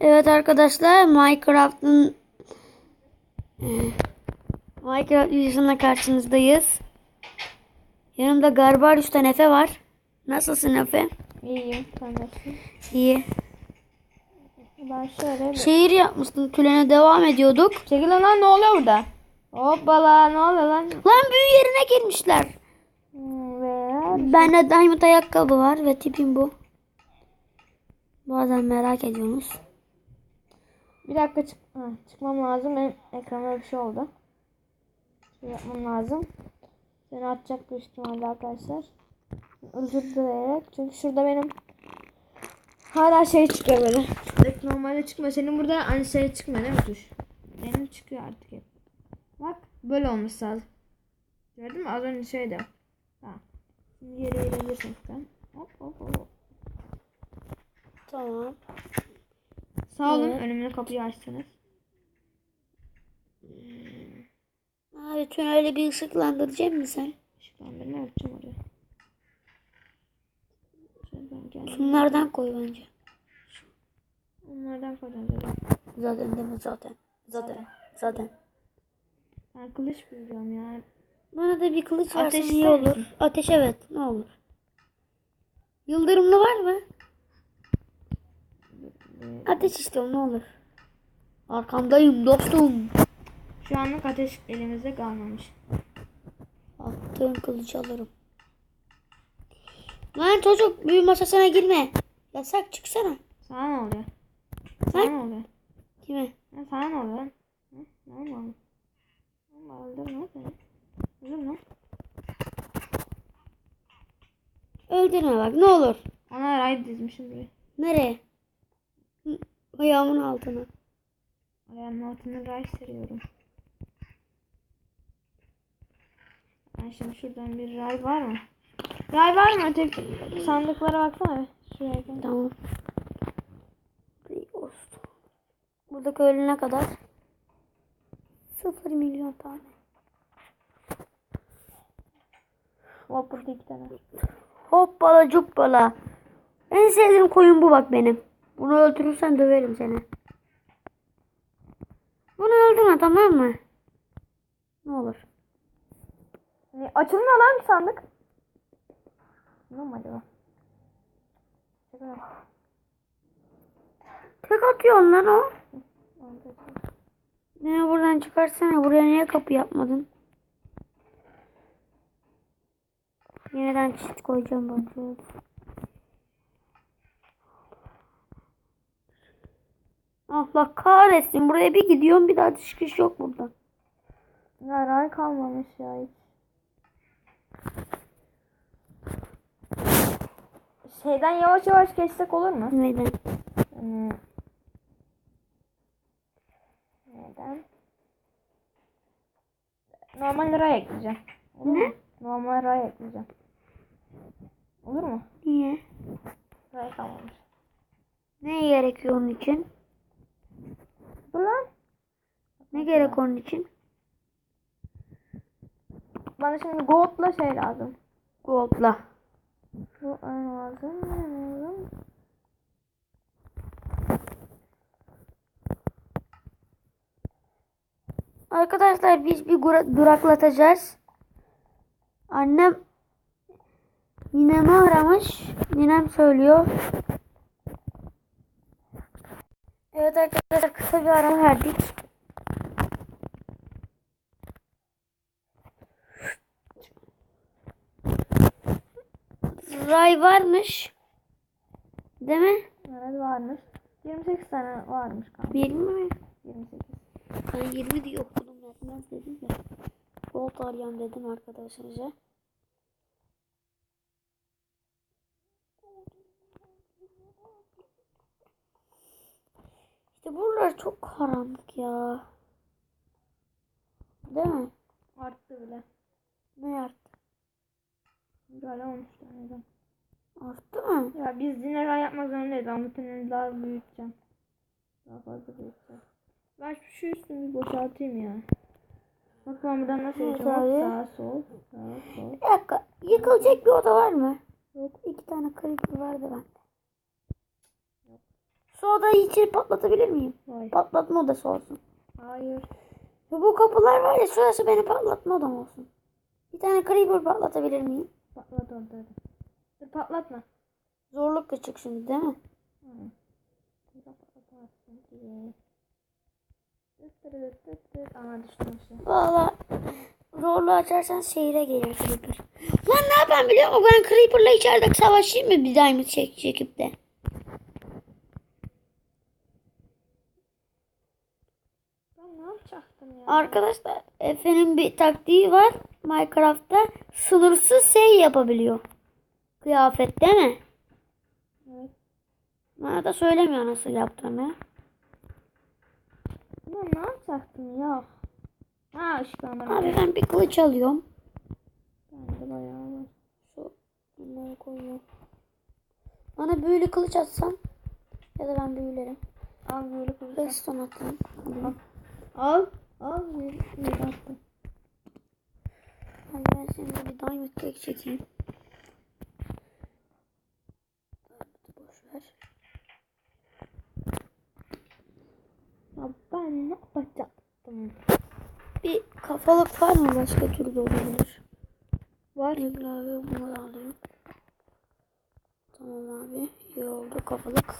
Evet arkadaşlar Minecraft'ın e, Minecraft videosuna karşınızdayız. Yanımda Garbarius'tan Efe var. Nasılsın Efe? İyiyim. Sen nasılsın? İyi. Ben şöyle... bir- Şehir yapmıştın. Külene devam ediyorduk. Çekil lan ne oluyor burada? Hoppala ne oluyor lan? Lan büyü yerine girmişler. Ve... Bende diamond ayakkabı var ve tipim bu. Bazen merak ediyorsunuz. Bir dakika çık çıkmam lazım. Benim ekrana bir şey oldu. Şey yapmam lazım. Seni atacak büyük ihtimalle arkadaşlar. Özür dileyerek. Çünkü şurada benim hala şey çıkıyor böyle. Şuradaki normalde çıkmıyor. Senin burada aynı şey çıkmıyor değil mi tuş? Benim çıkıyor artık. Bak böyle olmuş lazım. Gördün mü? Az önce şeydi. Tamam. Şimdi yere eğilebilirsin. Hop hop hop. Tamam. Sağ olun Evet. önümde kapıyı açtınız. Abi tüneli bir ışıklandıracak mısın sen? Işıklandırma yapacağım oraya. Şunlardan koy bence. Onlardan koyacağım zaten. Zaten değil mi zaten? Zaten. Zaten. Ben kılıç bulacağım ya. Bana da bir kılıç versen iyi olur. Ateş evet ne olur. Yıldırımlı var mı? Ateş istiyorum ne olur. Arkandayım dostum. Şu anlık ateş elimizde kalmamış. Attığın kılıcı alırım. Lan çocuk büyü masasına girme. Yasak çıksana. Sana ne oluyor? Sana Lan. ne oluyor? Kime? Ya sana ne oluyor? lan? Hı? Ne oluyor? Öldürme seni. Öldürme. Öldürme bak ne olur. Ana ray dizmişim buraya. Nereye? Ayağımın altına. Ayağımın altına ray seriyorum. Ben şimdi şuradan bir ray var mı? Ray var mı? Öteki sandıklara baksana. Şuraya gel. Tamam. Buradaki ölene kadar 0 milyon tane. Hop burada iki tane. Hoppala cuppala. En sevdiğim koyun bu bak benim. Bunu öldürürsen döverim seni. Bunu öldürme tamam mı? Ne olur. Ne, açılmıyor lan sandık. Ne mi acaba? Tek atıyorsun lan o. Ne buradan çıkarsana. Buraya niye kapı yapmadın? Yeniden çift koyacağım bak. Allah kahretsin. Buraya bir gidiyorum bir daha çıkış yok burada. Ya ray kalmamış ya hiç. Şeyden yavaş yavaş geçsek olur mu? Neden? Hmm. Neden? Normal ray ekleyeceğim. Olur Ne? mu? Normal ray ekleyeceğim. Olur mu? Niye? Ray kalmamış. Ne gerekiyor onun için? Dur lan. Ne gerek onun için? Bana şimdi gold'la şey lazım. Gold'la. Bu lazım? Lazım? Arkadaşlar biz bir duraklatacağız. Annem ninemi aramış. Ninem söylüyor. Evet arkadaşlar kısa bir ara verdik. Ray varmış. Değil mi? Evet varmış. 28 tane varmış kanka. 20 mi? 28. Ben 20 diye okudum yetmez dedim de. Gold arayacağım dedim arkadaşlarca. İşte buralar çok karanlık ya. Değil mi? Arttı bile. Ne arttı? Böyle 13 taneden. Arttı mı? Ya biz yine ray yapmak zorundayız. Muhtemelen daha büyüteceğim. Daha fazla büyüteceğim. Ben şu, bir boşaltayım ya. Bak ben buradan nasıl abi. Sağ sol. Sağ sol. Bir dakika. Yıkılacak bir oda var mı? Yok. İki tane creeper vardı bende. Şu odayı içeri patlatabilir miyim? Hayır. Patlatma odası olsun. Hayır. Bu kapılar var ya şurası benim patlatma odam olsun. Bir tane creeper patlatabilir miyim? Patlat orada. Dur patlatma. Zorluk küçük şimdi değil mi? Hı. Valla zorluğu açarsan şehire gelir creeper. Lan ne yapayım biliyor musun? Ben creeper'la içeride savaşayım mı bir diamond çek çekip de? Ben ne yapacaktım ya? Arkadaşlar Efe'nin bir taktiği var. Minecraft'ta sınırsız şey yapabiliyor. Kıyafet değil mi? Evet. Bana da söylemiyor nasıl yaptığını. Ben ne yapacaktım ya? Ha ışıklandırma. Abi ben bir kılıç alıyorum. Bende bayağı var. Şu bunları koyuyorum. Bana büyülü kılıç atsan. Ya da ben büyülerim. Al böyle kılıç. Redstone atayım. Alayım. Al. Al bir, bir attım. Hadi ben şimdi bir diamond cake çekeyim. Boş ver. Ya ben ne yapacaktım? Bir kafalık var mı başka türlü olabilir? Var. abi bunu da alayım. Tamam abi. İyi oldu kafalık.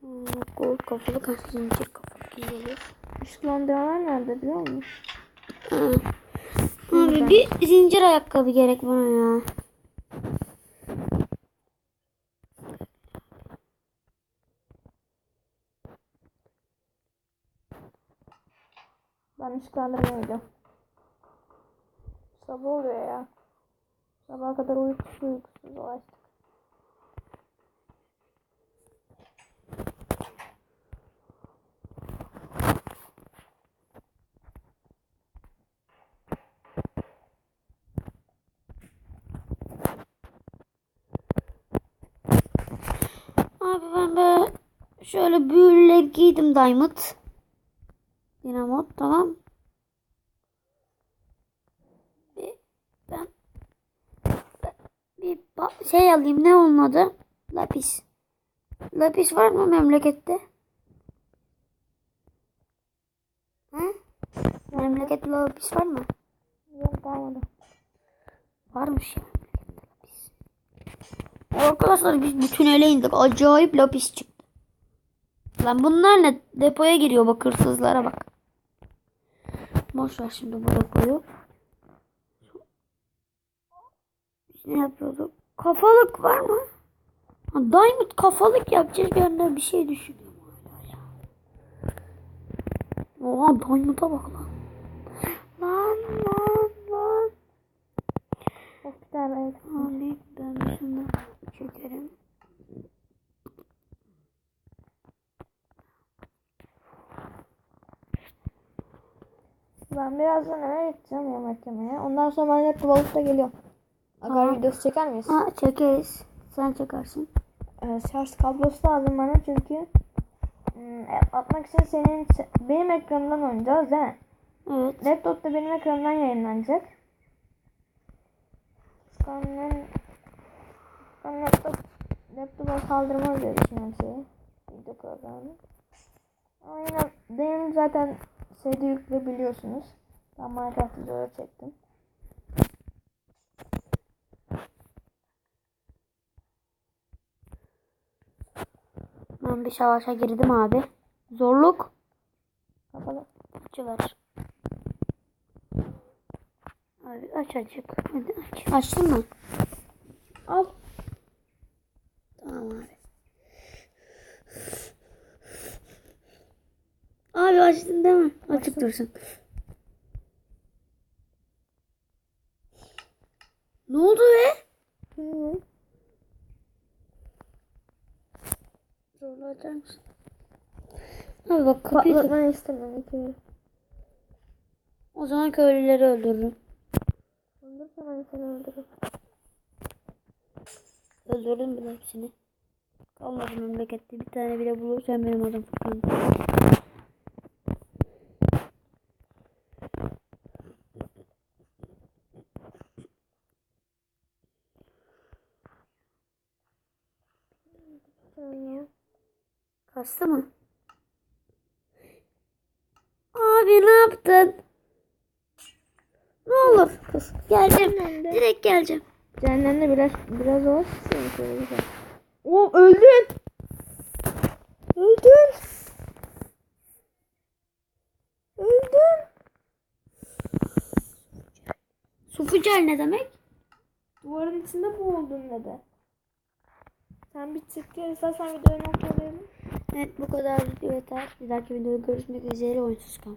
Hmm, Gold kafalık. Zincir kafalık iyi olur. Işıklandırmalar nerede biliyor musun? Ha. Abi bir zincir ayakkabı gerek bana ya. Ben ışıklandırma oynayacağım. Sabah oluyor ya. Sabaha kadar uykusuz uykusuz dolaştık. Abi ben böyle şöyle büyüle giydim diamond. Dinamot tamam. Bir, ben bir şey alayım ne onun adı? Lapis. Lapis var mı memlekette? Hı? Memlekette lapis var mı? Yok kalmadı. Varmış ya. Arkadaşlar biz bu tünele indik. Acayip lapis çıktı. Lan bunlar ne? Depoya giriyor bak hırsızlara bak. Boş ver şimdi bu depoyu. Ne yapıyorduk? Kafalık var mı? Ha, diamond kafalık yapacağız bir anda bir şey düşünüyorum hala ya. Oha diamond'a bak lan. Lan lan lan. Tane eksik. Abi ben şunu çekerim. Ben birazdan eve gideceğim yemek yemeye. Ondan sonra ben de tuvalete geliyorum. Agar videosu çeker miyiz? Ha çekeriz. Sen çekersin. Ee, şarj kablosu lazım bana çünkü hmm, atmak için senin benim ekranımdan oynayacağız değil mi? Evet. Laptop da benim ekranımdan yayınlanacak. Ben, ben laptop, laptopa kaldırmaz diye düşünüyorum şeyi. Video programını. Ama yine benim zaten şeyde yüklü biliyorsunuz. Ben Minecraft videoları çektim. Ben bir savaşa girdim abi. Zorluk. Kapalı. Açıver. Abi aç açık. Hadi aç. Açtın mı? Al. Tamam abi. Abi açtın değil mi? Açık dursun. Ne oldu be? Hı. Zorla açar mısın? Abi bak kapıyı Patlatmanı istemiyorum. İki. O zaman köylüleri öldürürüm. Öldürse ben seni öldürürüm. Öldürdüm bile hepsini. Kalmadı memlekette. Bir tane bile bulursan benim adım Furkan. Saniye. Bastı mı? Abi ne yaptın? Ne olur kız. Geleceğim. Cehennemde. Direkt geleceğim. Cehennemde biraz biraz olsun. Oo öldün. Öldün. Öldün. Sufucal ne demek? Duvarın içinde boğuldun dedi. Sen bir gel istersen videoyu noktalayalım. Evet bu kadar video yeter. Bir dahaki videoda görüşmek üzere oyunsuz kal.